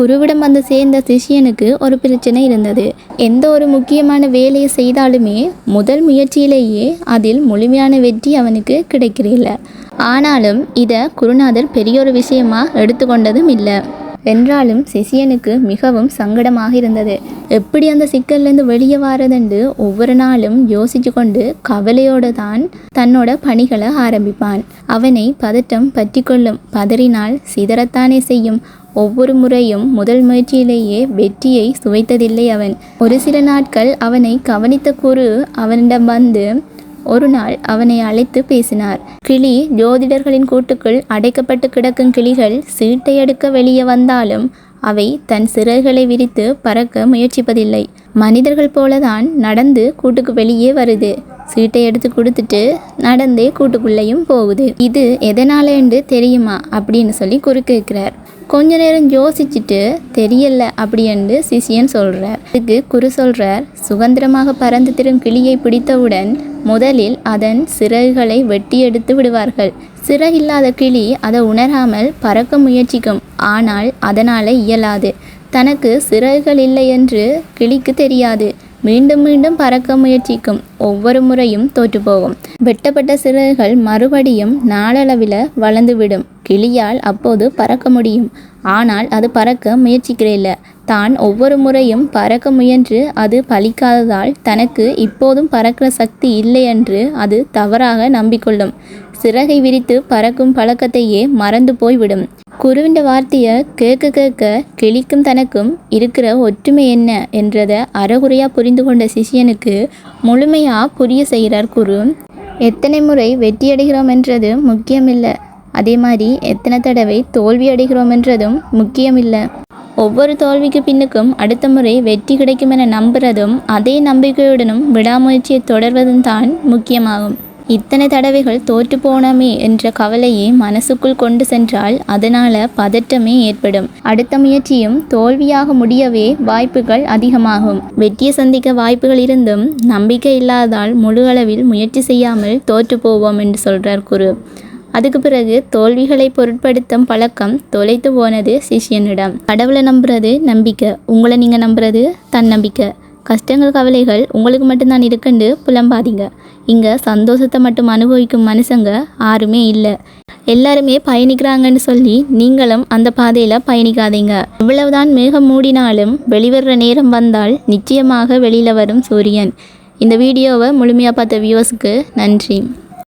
குருவிடம் வந்து சேர்ந்த சிஷியனுக்கு ஒரு பிரச்சனை இருந்தது. எந்த ஒரு முக்கியமான வேலையை செய்தாலுமே முதல் முயற்சியிலேயே அதில் முழுமையான வெற்றி அவனுக்கு கிடைக்கிறதில்ல ஆனாலும் இதை குருநாதர் பெரிய ஒரு விஷயமா எடுத்துக்கொண்டதும் இல்லை. என்றாலும் சிஷியனுக்கு மிகவும் சங்கடமாக இருந்தது. எப்படி அந்த சிக்கல்லேருந்து வெளியே வாரதென்று ஒவ்வொரு நாளும் யோசிச்சு கொண்டு கவலையோடு தான் தன்னோட பணிகளை ஆரம்பிப்பான். அவனை பதட்டம் பற்றி கொள்ளும் பதறினால் சிதறத்தானே செய்யும். ஒவ்வொரு முறையும் முதல் முயற்சியிலேயே வெற்றியை சுவைத்ததில்லை அவன். ஒரு சில நாட்கள் அவனை கவனித்த குரு அவனிடம் வந்து ஒரு நாள் அவனை அழைத்து பேசினார். கிளி ஜோதிடர்களின் கூட்டுக்குள் அடைக்கப்பட்டு கிடக்கும் கிளிகள் சீட்டை எடுக்க வெளியே வந்தாலும் அவை தன் சிறகுகளை விரித்து பறக்க முயற்சிப்பதில்லை. மனிதர்கள் போலதான் நடந்து கூட்டுக்கு வெளியே வருது. சீட்டை எடுத்து கொடுத்துட்டு நடந்தே கூட்டுக்குள்ளேயும் போகுது. இது எதனால என்று தெரியுமா? அப்படின்னு சொல்லி குறு கேட்கிறார். கொஞ்ச நேரம் யோசிச்சுட்டு தெரியல அப்படி என்று சிஷியன் சொல்றார். இதுக்கு குரு சொல்றார் சுதந்திரமாக பறந்து திரும் கிளியை பிடித்தவுடன் முதலில் அதன் சிறகுகளை வெட்டி எடுத்து விடுவார்கள். சிறகில்லாத கிளி அதை உணராமல் பறக்க முயற்சிக்கும். ஆனால் அதனால் இயலாது. தனக்கு சிறகுகள் இல்லை என்று கிளிக்கு தெரியாது. மீண்டும் மீண்டும் பறக்க முயற்சிக்கும் ஒவ்வொரு முறையும் தோற்றுப்போகும். வெட்டப்பட்ட சிறகுகள் மறுபடியும் நாளளவில் வளர்ந்துவிடும். கிளியால் அப்போது பறக்க முடியும். ஆனால் அது பறக்க முயற்சிக்கிறதில்ல தான் ஒவ்வொரு முறையும் பறக்க முயன்று அது பலிக்காததால் தனக்கு இப்போதும் பறக்கிற சக்தி இல்லை என்று அது தவறாக நம்பிக்கொள்ளும். சிறகை விரித்து பறக்கும் பழக்கத்தையே மறந்து போய்விடும். குருவிண்ட வார்த்தையை கேட்க கேட்க கிளிக்கும் தனக்கும் இருக்கிற ஒற்றுமை என்ன என்றதை அறகுறையாக புரிந்து கொண்ட சிஷியனுக்கு முழுமையாக புரிய செய்கிறார் குரு. எத்தனை முறை வெற்றியடைகிறோம் என்றது முக்கியமில்லை. அதே மாதிரி எத்தனை தடவை தோல்வி அடைகிறோம் என்றதும் முக்கியமில்லை. ஒவ்வொரு தோல்விக்கு பின்னுக்கும் அடுத்த முறை வெற்றி கிடைக்கும் என நம்புறதும் அதே நம்பிக்கையுடனும் விடாமுயற்சியை தொடர்வதும் தான் முக்கியமாகும். இத்தனை தடவைகள் தோற்று போனோமே என்ற கவலையை மனசுக்குள் கொண்டு சென்றால் அதனால பதட்டமே ஏற்படும். அடுத்த முயற்சியும் தோல்வியாக முடியவே வாய்ப்புகள் அதிகமாகும். வெற்றியை சந்திக்க வாய்ப்புகள் இருந்தும் நம்பிக்கை இல்லாததால் முழு அளவில் முயற்சி செய்யாமல் தோற்று போவோம் என்று சொல்றார் குரு. அதுக்கு பிறகு தோல்விகளை பொருட்படுத்தும் பழக்கம் தொலைத்து போனது சிஷ்யனிடம். கடவுளை நம்புறது நம்பிக்கை. உங்களை நீங்கள் நம்புறது தன்னம்பிக்கை. கஷ்டங்கள் கவலைகள் உங்களுக்கு மட்டும்தான் இருக்குன்னு புலம்பாதீங்க. இங்கே சந்தோஷத்தை மட்டும் அனுபவிக்கும் மனுஷங்க யாருமே இல்லை. எல்லாருமே பயணிக்கிறாங்கன்னு சொல்லி நீங்களும் அந்த பாதையில் பயணிக்காதீங்க. இவ்வளவுதான் மேகம் மூடினாலும் வெளிவர்ற நேரம் வந்தால் நிச்சயமாக வெளியில் வரும் சூரியன். இந்த வீடியோவை முழுமையாக பார்த்த வியூவர்ஸுக்கு நன்றி.